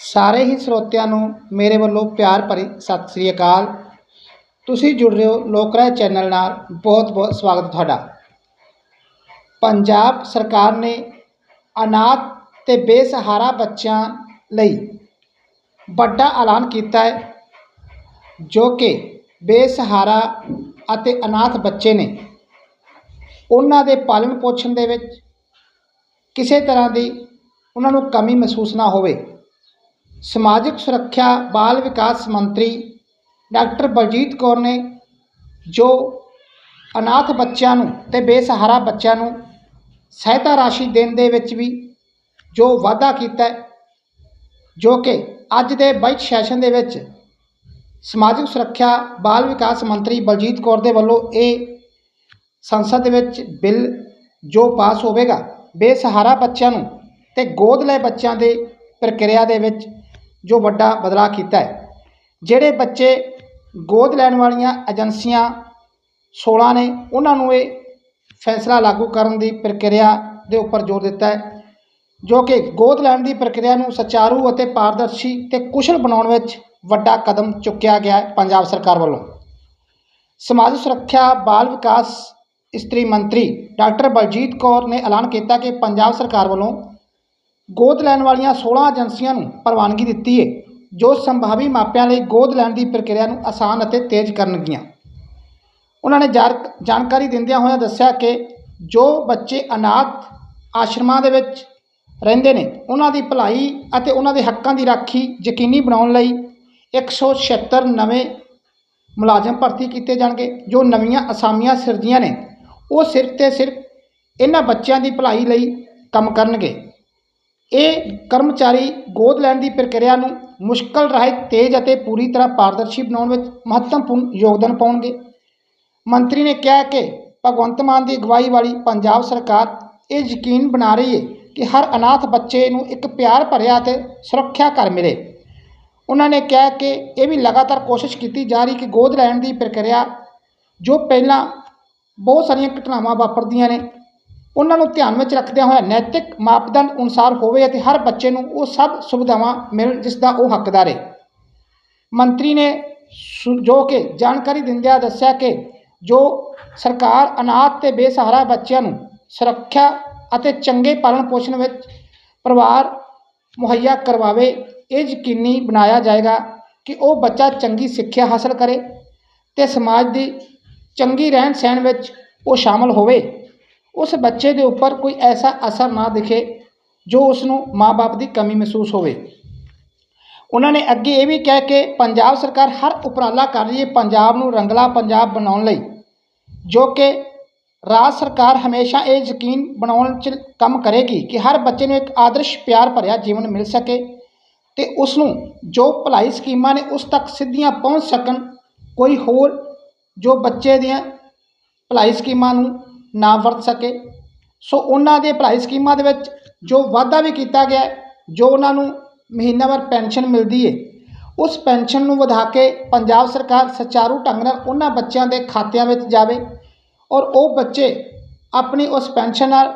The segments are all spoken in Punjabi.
ਸਾਰੇ ਹੀ ਸਰੋਤਿਆਂ ਨੂੰ ਮੇਰੇ ਵੱਲੋਂ ਪਿਆਰ ਭਰੀ ਸਤਿ ਸ੍ਰੀ ਅਕਾਲ। ਤੁਸੀਂ ਜੁੜ ਰਹੇ ਹੋ ਲੋਕਰਾਏ ਚੈਨਲ ਨਾਲ। ਬਹੁਤ ਬਹੁਤ ਸਵਾਗਤ ਤੁਹਾਡਾ। ਪੰਜਾਬ ਸਰਕਾਰ ਨੇ ਅਨਾਥ ਤੇ ਬੇਸਹਾਰਾ ਬੱਚਿਆਂ ਲਈ ਵੱਡਾ ਐਲਾਨ ਕੀਤਾ ਹੈ, ਜੋ ਕਿ ਬੇਸਹਾਰਾ ਅਤੇ ਅਨਾਥ ਬੱਚੇ ਨੇ। ਉਹਨਾਂ ਦੇ ਪਾਲਣ ਪੋਸ਼ਣ ਦੇ ਵਿੱਚ ਕਿਸੇ ਤਰ੍ਹਾਂ ਦੀ ਉਹਨਾਂ ਨੂੰ ਕਮੀ ਮਹਿਸੂਸ ਨਾ ਹੋਵੇ। ਸਮਾਜਿਕ ਸੁਰੱਖਿਆ, ਬਾਲ ਵਿਕਾਸ ਮੰਤਰੀ ਡਾਕਟਰ ਬਲਜੀਤ ਕੌਰ ਨੇ ਜੋ ਅਨਾਥ ਬੱਚਿਆਂ ਨੂੰ ਤੇ ਬੇਸਹਾਰਾ ਬੱਚਿਆਂ ਨੂੰ ਸਹਾਇਤਾ ਰਾਸ਼ੀ ਦੇਣ ਦੇ ਵਿੱਚ ਵੀ ਜੋ ਵਾਅਦਾ ਕੀਤਾ ਜੋ ਕਿ ਅੱਜ ਦੇ ਬਜਟ ਸੈਸ਼ਨ ਦੇ ਵਿੱਚ ਸਮਾਜਿਕ ਸੁਰੱਖਿਆ, ਬਾਲ ਵਿਕਾਸ ਮੰਤਰੀ ਬਲਜੀਤ ਕੌਰ ਦੇ ਵੱਲੋਂ ਇਹ ਸੰਸਦ ਦੇ ਵਿੱਚ ਬਿੱਲ ਜੋ ਪਾਸ ਹੋਵੇਗਾ, ਬੇਸਹਾਰਾ ਬੱਚਿਆਂ ਨੂੰ ਤੇ ਗੋਦ ਲਏ ਬੱਚਿਆਂ ਦੇ ਪ੍ਰਕਿਰਿਆ ਦੇ ਵਿੱਚ ਜੋ ਵੱਡਾ ਬਦਲਾਅ ਕੀਤਾ ਹੈ। ਜਿਹੜੇ ਬੱਚੇ ਗੋਦ ਲੈਣ ਵਾਲੀਆਂ ਏਜੰਸੀਆਂ 16 ਨੇ, ਉਹਨਾਂ ਨੂੰ ਇਹ ਫੈਸਲਾ ਲਾਗੂ ਕਰਨ ਦੀ ਪ੍ਰਕਿਰਿਆ ਦੇ ਉੱਪਰ ਜ਼ੋਰ ਦਿੱਤਾ ਹੈ, ਜੋ ਕਿ ਗੋਦ ਲੈਣ ਦੀ ਪ੍ਰਕਿਰਿਆ ਨੂੰ ਸੁਚਾਰੂ ਅਤੇ ਪਾਰਦਰਸ਼ੀ ਤੇ ਕੁਸ਼ਲ ਬਣਾਉਣ ਵਿੱਚ ਵੱਡਾ ਕਦਮ ਚੁੱਕਿਆ ਗਿਆ ਹੈ ਪੰਜਾਬ ਸਰਕਾਰ ਵੱਲੋਂ। ਸਮਾਜ ਸੁਰੱਖਿਆ, ਬਾਲ ਵਿਕਾਸ ਇਸਤਰੀ ਮੰਤਰੀ ਡਾਕਟਰ ਬਲਜੀਤ ਕੌਰ ਨੇ ਐਲਾਨ ਕੀਤਾ ਕਿ ਪੰਜਾਬ ਸਰਕਾਰ ਵੱਲੋਂ ਗੋਦ ਲੈਣ ਵਾਲੀਆਂ 16 ਏਜੰਸੀਆਂ ਨੂੰ ਪ੍ਰਵਾਨਗੀ ਦਿੱਤੀ ਹੈ ਜੋ ਸੰਭਾਵੀ ਮਾਪਿਆਂ ਲਈ ਗੋਦ ਲੈਣ ਦੀ ਪ੍ਰਕਿਰਿਆ ਨੂੰ ਆਸਾਨ ਅਤੇ ਤੇਜ਼ ਕਰਨਗੀਆਂ। ਉਹਨਾਂ ਨੇ ਜਾਰ- ਜਾਣਕਾਰੀ ਦਿੰਦਿਆਂ ਹੋਇਆਂ ਦੱਸਿਆ ਕਿ ਜੋ ਬੱਚੇ ਅਨਾਥ ਆਸ਼ਰਮਾਂ ਦੇ ਵਿੱਚ ਰਹਿੰਦੇ ਨੇ, ਉਹਨਾਂ ਦੀ ਭਲਾਈ ਅਤੇ ਉਹਨਾਂ ਦੇ ਹੱਕਾਂ ਦੀ ਰਾਖੀ ਯਕੀਨੀ ਬਣਾਉਣ ਲਈ 176 ਨਵੇਂ ਮੁਲਾਜ਼ਮ ਭਰਤੀ ਕੀਤੇ ਜਾਣਗੇ, ਜੋ ਨਵੀਆਂ ਅਸਾਮੀਆਂ ਸਿਰਜੀਆਂ ਨੇ। ਉਹ ਸਿਰਫ ਤੇ ਸਿਰਫ ਇਹਨਾਂ ਬੱਚਿਆਂ ਦੀ ਭਲਾਈ ਲਈ ਕੰਮ ਕਰਨਗੇ। ਇਹ ਕਰਮਚਾਰੀ ਗੋਦ ਲੈਣ ਦੀ ਪ੍ਰਕਿਰਿਆ ਨੂੰ ਮੁਸ਼ਕਲ ਰਾਹੀਂ ਤੇਜ਼ ਅਤੇ ਪੂਰੀ ਤਰ੍ਹਾਂ ਪਾਰਦਰਸ਼ੀ ਬਣਾਉਣ ਵਿੱਚ ਮਹੱਤਵਪੂਰਨ ਯੋਗਦਾਨ ਪਾਉਣਗੇ। ਮੰਤਰੀ ਨੇ ਕਿਹਾ ਕਿ ਭਗਵੰਤ ਮਾਨ ਦੀ ਅਗਵਾਈ ਵਾਲੀ ਪੰਜਾਬ ਸਰਕਾਰ ਇਹ ਯਕੀਨ ਬਣਾ ਰਹੀ ਹੈ ਕਿ ਹਰ ਅਨਾਥ ਬੱਚੇ ਨੂੰ ਇੱਕ ਪਿਆਰ ਭਰਿਆ ਅਤੇ ਸੁਰੱਖਿਆ ਘਰ ਮਿਲੇ। ਉਹਨਾਂ ਨੇ ਕਿਹਾ ਕਿ ਇਹ ਵੀ ਲਗਾਤਾਰ ਕੋਸ਼ਿਸ਼ ਕੀਤੀ ਜਾ ਰਹੀ ਕਿ ਗੋਦ ਲੈਣ ਦੀ ਪ੍ਰਕਿਰਿਆ ਜੋ ਪਹਿਲਾਂ ਬਹੁਤ ਸਾਰੀਆਂ ਘਟਨਾਵਾਂ ਵਾਪਰਦੀਆਂ ਨੇ ਉਹਨਾਂ ਨੂੰ ਧਿਆਨ ਵਿੱਚ ਰੱਖਦਿਆਂ ਹੋਇਆ ਨੈਤਿਕ ਮਾਪਦੰਡ ਅਨੁਸਾਰ ਹੋਵੇ ਅਤੇ ਹਰ ਬੱਚੇ ਨੂੰ ਉਹ ਸਭ ਸੁਵਿਧਾਵਾਂ ਮਿਲਣ ਜਿਸ ਦਾ ਉਹ ਹੱਕਦਾਰ ਹੈ ਮੰਤਰੀ ਨੇ ਸੁ- ਜੋ ਕਿ ਜਾਣਕਾਰੀ ਦਿੰਦਿਆਂ ਦੱਸਿਆ ਕਿ ਜੋ ਸਰਕਾਰ ਅਨਾਥ ਤੇ ਬੇਸਹਾਰਾ ਬੱਚਿਆਂ ਨੂੰ ਸੁਰੱਖਿਆ ਅਤੇ ਚੰਗੇ ਪਾਲਣ ਪੋਸ਼ਣ ਵਿੱਚ ਪਰਿਵਾਰ ਮੁਹੱਈਆ ਕਰਵਾਵੇ, ਇਹ ਯਕੀਨੀ ਬਣਾਇਆ ਜਾਏਗਾ ਕਿ ਉਹ ਬੱਚਾ ਚੰਗੀ ਸਿੱਖਿਆ ਹਾਸਲ ਕਰੇ ਤੇ ਸਮਾਜ ਦੀ ਚੰਗੀ ਰਹਿਣ ਸਹਿਣ ਵਿੱਚ ਉਹ ਸ਼ਾਮਲ ਹੋਵੇ। ਉਸ ਬੱਚੇ ਦੇ ਉੱਪਰ ਕੋਈ ਐਸਾ ਅਸਰ ਨਾ ਦਿਖੇ ਜੋ ਉਸ ਨੂੰ ਮਾਪੇ ਦੀ ਕਮੀ ਮਹਿਸੂਸ ਹੋਵੇ। ਉਹਨਾਂ ਨੇ ਅੱਗੇ ਇਹ ਵੀ ਕਿਹਾ ਕਿ ਪੰਜਾਬ ਸਰਕਾਰ ਹਰ ਉਪਰਾਲਾ ਕਰ ਰਹੀ ਹੈ ਪੰਜਾਬ ਨੂੰ ਰੰਗਲਾ ਪੰਜਾਬ ਬਣਾਉਣ ਲਈ, ਜੋ ਕਿ ਰਾਜ ਸਰਕਾਰ ਹਮੇਸ਼ਾ ਇਹ ਯਕੀਨ ਬਣਾਉਣ 'ਚ ਕੰਮ ਕਰੇਗੀ ਕਿ ਹਰ ਬੱਚੇ ਨੂੰ ਇੱਕ ਆਦਰਸ਼ ਪਿਆਰ ਭਰਿਆ ਜੀਵਨ ਮਿਲ ਸਕੇ ਤੇ ਉਸ ਨੂੰ ਜੋ ਭਲਾਈ ਸਕੀਮਾਂ ਨੇ ਉਸ ਤੱਕ ਸਿੱਧੀਆਂ ਪਹੁੰਚ ਸਕਣ, ਕੋਈ ਹੋਰ ਜੋ ਬੱਚੇ ਦੀਆਂ ਭਲਾਈ ਸਕੀਮਾਂ ਨੂੰ ਨਾ ਵਰਤ ਸਕੇ। ਸੋ ਉਹਨਾਂ ਦੇ ਭਲਾਈ ਸਕੀਮਾਂ ਦੇ ਵਿੱਚ ਜੋ ਵਾਅਦਾ ਵੀ ਕੀਤਾ ਗਿਆ, ਜੋ ਉਹਨਾਂ ਨੂੰ ਮਹੀਨਾਵਾਰ ਪੈਨਸ਼ਨ ਮਿਲਦੀ ਹੈ ਉਸ ਪੈਨਸ਼ਨ ਨੂੰ ਵਧਾ ਕੇ ਪੰਜਾਬ ਸਰਕਾਰ ਸੁਚਾਰੂ ਢੰਗ ਨਾਲ ਉਹਨਾਂ ਬੱਚਿਆਂ ਦੇ ਖਾਤਿਆਂ ਵਿੱਚ ਜਾਵੇ ਔਰ ਉਹ ਬੱਚੇ ਆਪਣੀ ਉਸ ਪੈਨਸ਼ਨ ਨਾਲ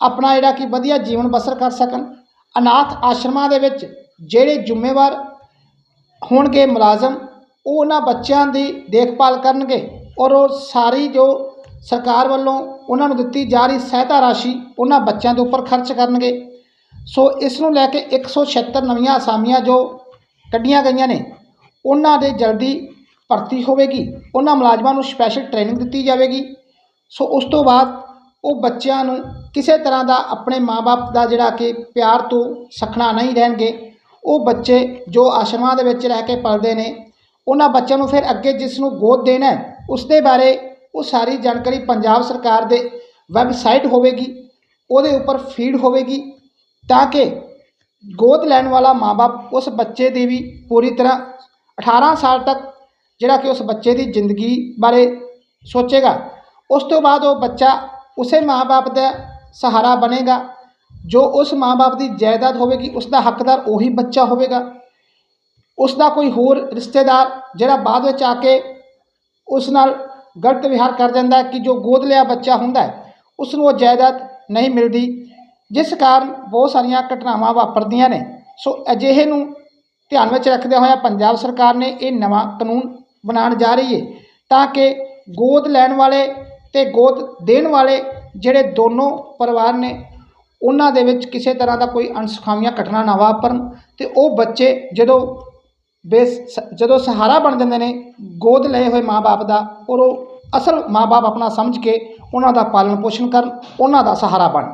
ਆਪਣਾ ਜਿਹੜਾ ਕਿ ਵਧੀਆ ਜੀਵਨ ਬਸਰ ਕਰ ਸਕਣ। ਅਨਾਥ ਆਸ਼ਰਮਾਂ ਦੇ ਵਿੱਚ ਜਿਹੜੇ ਜ਼ਿੰਮੇਵਾਰ ਹੋਣਗੇ ਮੁਲਾਜ਼ਮ, ਉਹ ਉਹਨਾਂ ਬੱਚਿਆਂ ਦੀ ਦੇਖਭਾਲ ਕਰਨਗੇ ਔਰ ਉਹ ਸਾਰੀ ਜੋ ਸਰਕਾਰ ਵੱਲੋਂ ਉਹਨਾਂ ਨੂੰ ਦਿੱਤੀ ਜਾ ਰਹੀ ਸਹਾਇਤਾ ਰਾਸ਼ੀ ਉਹਨਾਂ ਬੱਚਿਆਂ ਦੇ ਉੱਪਰ ਖਰਚ ਕਰਨਗੇ। ਸੋ ਇਸ ਨੂੰ ਲੈ ਕੇ 176 ਨਵੀਆਂ ਅਸਾਮੀਆਂ ਜੋ ਕੱਢੀਆਂ ਗਈਆਂ ਨੇ, ਉਹਨਾਂ ਦੇ ਜਲਦੀ ਭਰਤੀ ਹੋਵੇਗੀ। ਉਹਨਾਂ ਮੁਲਾਜ਼ਮਾਂ ਨੂੰ ਸਪੈਸ਼ਲ ਟ੍ਰੇਨਿੰਗ ਦਿੱਤੀ ਜਾਵੇਗੀ। ਸੋ ਉਸ ਤੋਂ ਬਾਅਦ ਉਹ ਬੱਚਿਆਂ ਨੂੰ ਕਿਸੇ ਤਰ੍ਹਾਂ ਦਾ ਆਪਣੇ ਮਾਪੇ ਦਾ ਜਿਹੜਾ ਕਿ ਪਿਆਰ ਤੋਂ ਸਖਣਾ ਨਹੀਂ ਰਹਿਣਗੇ। ਉਹ ਬੱਚੇ ਜੋ ਆਸ਼ਰਮਾਂ ਦੇ ਵਿੱਚ ਰਹਿ ਕੇ ਪਲਦੇ ਨੇ, ਉਹਨਾਂ ਬੱਚਿਆਂ ਨੂੰ ਫਿਰ ਅੱਗੇ ਜਿਸ ਨੂੰ ਗੋਦ ਦੇਣਾ ਹੈ, ਉਸ ਦੇ ਬਾਰੇ ਉਹ ਸਾਰੀ ਜਾਣਕਾਰੀ ਪੰਜਾਬ ਸਰਕਾਰ ਦੇ ਵੈਬਸਾਈਟ ਹੋਵੇਗੀ, ਉਹਦੇ ਉੱਪਰ ਫੀਡ ਹੋਵੇਗੀ, ਤਾਂ ਕਿ ਗੋਦ ਲੈਣ ਵਾਲਾ ਮਾਪੇ ਉਸ ਬੱਚੇ ਦੀ ਵੀ ਪੂਰੀ ਤਰ੍ਹਾਂ 18 ਸਾਲ ਤੱਕ ਜਿਹੜਾ ਕਿ ਉਸ ਬੱਚੇ ਦੀ ਜ਼ਿੰਦਗੀ ਬਾਰੇ ਸੋਚੇਗਾ। ਉਸ ਤੋਂ ਬਾਅਦ ਉਹ ਬੱਚਾ ਉਸੇ ਮਾਪੇ ਦਾ ਸਹਾਰਾ ਬਣੇਗਾ, ਜੋ ਉਸ ਮਾਪੇ ਦੀ ਜਾਇਦਾਦ ਹੋਵੇਗੀ, ਉਸ ਦਾ ਹੱਕਦਾਰ ਉਹੀ ਬੱਚਾ ਹੋਵੇਗਾ। ਉਸ ਦਾ ਕੋਈ ਹੋਰ ਰਿਸ਼ਤੇਦਾਰ ਜਿਹੜਾ ਬਾਅਦ ਵਿੱਚ ਆ ਕੇ ਉਸ ਨਾਲ ਗਲਤ ਵਿਹਾਰ ਕਰ ਜਾਂਦਾ ਕਿ ਜੋ ਗੋਦ ਲਿਆ ਬੱਚਾ ਹੁੰਦਾ ਹੈ ਉਸ ਨੂੰ ਉਹ ਜਾਇਦਾਦ ਨਹੀਂ ਮਿਲਦੀ। ਜਿਸ ਕਾਰਨ ਬਹੁਤ ਸਾਰੀਆਂ ਘਟਨਾਵਾਂ ਵਾਪਰਦੀਆਂ ਨੇ। ਸੋ ਅਜਿਹੇ ਨੂੰ ਧਿਆਨ ਵਿੱਚ ਰੱਖਦਿਆਂ ਹੋਇਆ ਪੰਜਾਬ ਸਰਕਾਰ ਨੇ ਇਹ ਨਵਾਂ ਕਾਨੂੰਨ ਬਣਾਉਣ ਜਾ ਰਹੀ ਹੈ ਤਾਂ ਕਿ ਗੋਦ ਲੈਣ ਵਾਲੇ ਤੇ ਗੋਦ ਦੇਣ ਵਾਲੇ ਜਿਹੜੇ ਦੋਨੋਂ ਪਰਿਵਾਰ ਨੇ, ਉਹਨਾਂ ਦੇ ਵਿੱਚ ਕਿਸੇ ਤਰ੍ਹਾਂ ਦਾ ਕੋਈ ਅਣਸੁਖਾਵੀਆਂ ਘਟਨਾ ਨਾ ਵਾਪਰਨ ਤੇ ਉਹ ਬੱਚੇ ਜਦੋਂ ਬੇਸ, ਜਦੋਂ ਸਹਾਰਾ ਬਣ ਜਾਂਦੇ ਨੇ, ਗੋਦ ਲਏ ਹੋਏ ਮਾਪੇ ਦਾ, ਔਰ ਉਹ ਅਸਲ ਮਾਪੇ ਆਪਣਾ ਸਮਝ ਕੇ ਉਹਨਾਂ ਦਾ ਪਾਲਣ ਪੋਸ਼ਣ ਕਰਨ ਉਹਨਾਂ ਦਾ ਸਹਾਰਾ ਬਣ